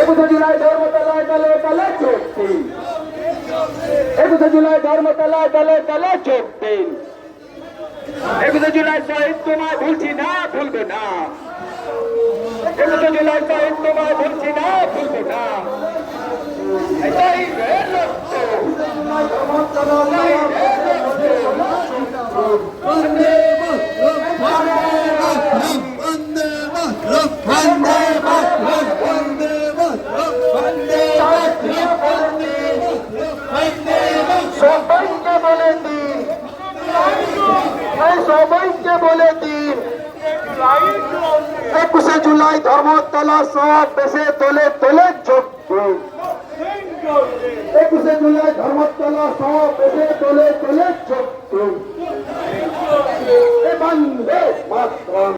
একুশে জুলাই ধর্মতলায় দলে দলে চোখটি একুশে জুলাই ধর্মতলায় দলে দলে চোখটি একুশে জুলাই শহীদ তোমায় ভুলছি না, ভুলবো না একুশে জুলাই শহীদ তোমায় ভুলছি না, ভুলবো না এটাই রে লক্ষ্য। এটাই রে লক্ষ্য। সবাইকে বলে দিন। সবাইকে বলে একুশে জুলাই ধর্মতলা সব দেশে তোলে তোলে যোগ একুশে জুলাই ধর্মতলা সব দেশে তোলে তোলে যোগ দিন। এ বন্দে মাতরম।